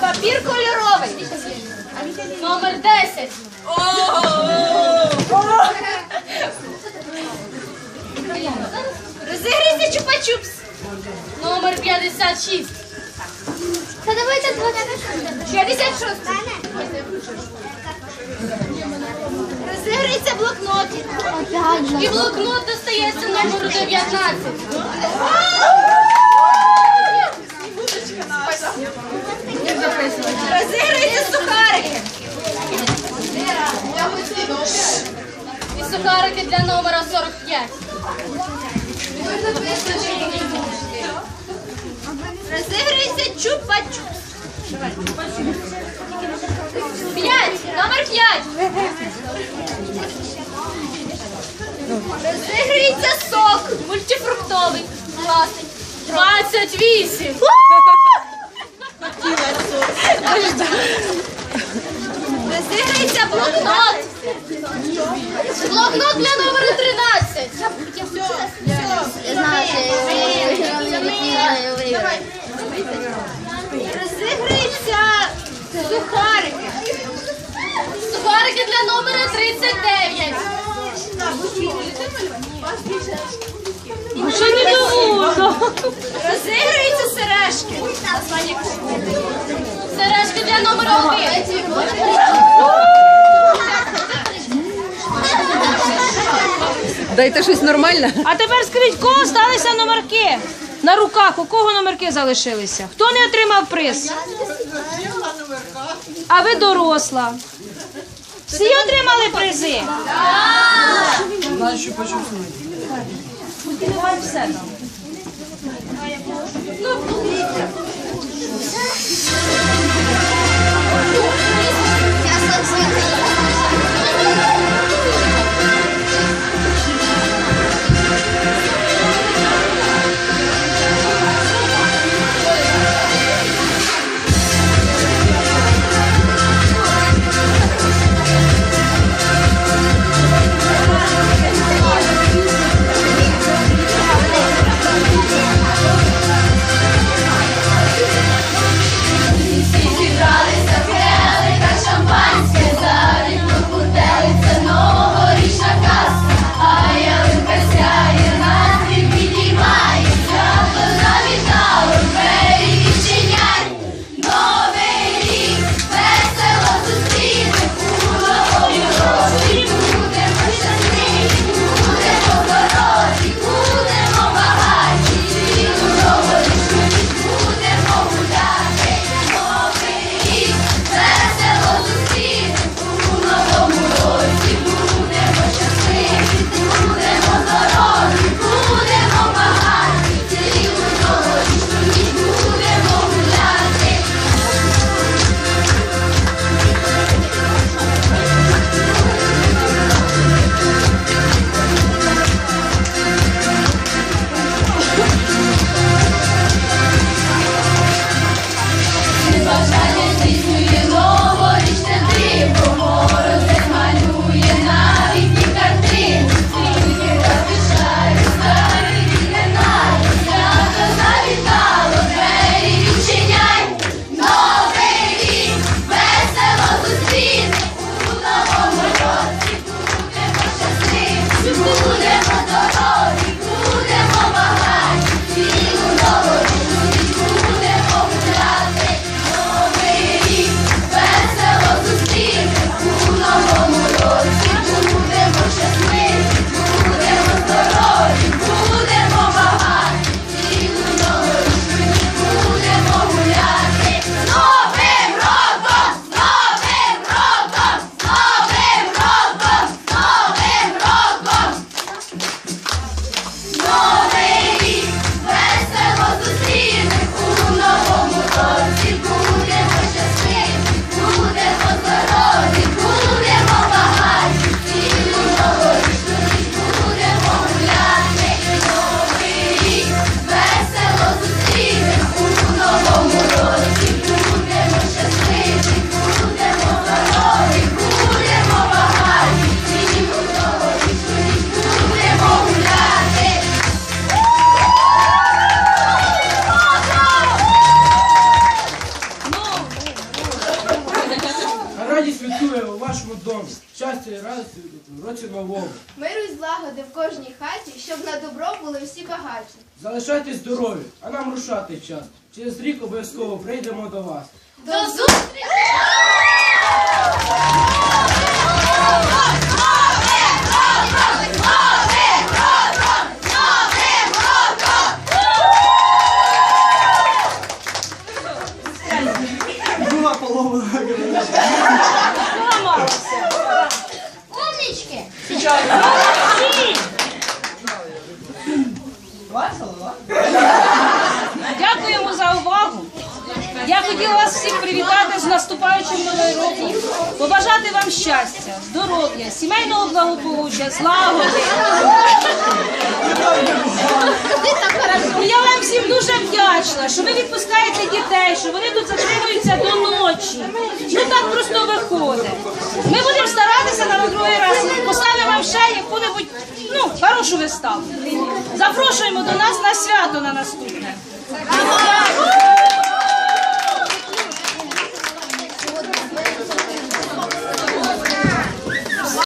Папір кольоровий. Номер 10. Розігрійся чупа-чупс. Номер 56. Та давайте 56. Розігрійся блокнот. І блокнот достається номеру 19. Розігрійся сухарики. І сухарики для номера 45. Розігрійся чупа-чупс. 5. Номер 5. Розігрійся сок. Мультифруктовий. Класний. 28. Розігрійся блокнот. Блокнот для номера 13. Розігрійся сухарики. Сухарики для номера 39. Що не довго? Розігрійся сережки. Сережки для номера 1. Дайте щось нормальне. А тепер скажіть, кого сталися номерки? На руках, у кого номерки залишилися? Хто не отримав приз? А ви доросла. Всі отримали призи? Цей раз в році новому. Миру й злагоди в кожній хаті, щоб на добро були всі багаті. Залишайтесь здорові, а нам рушати час. Через рік обов'язково прийдемо до вас. До зустрічі! Поламалося. Молодці! Дякуємо за увагу. Я хотіла вас всіх привітати з наступаючим новим роком, побажати вам щастя, здоров'я, сімейного благополуччя, злагоди. Ну, Я вам всім дуже вдячна, що ви відпускаєте дітей, що вони тут затримуються до ночі. Ну так просто виходить. Ми будемо старатися на другий раз. Поставимо вам ще яку-небудь ну, хорошу виставу. Запрошуємо до нас на свято на наступне.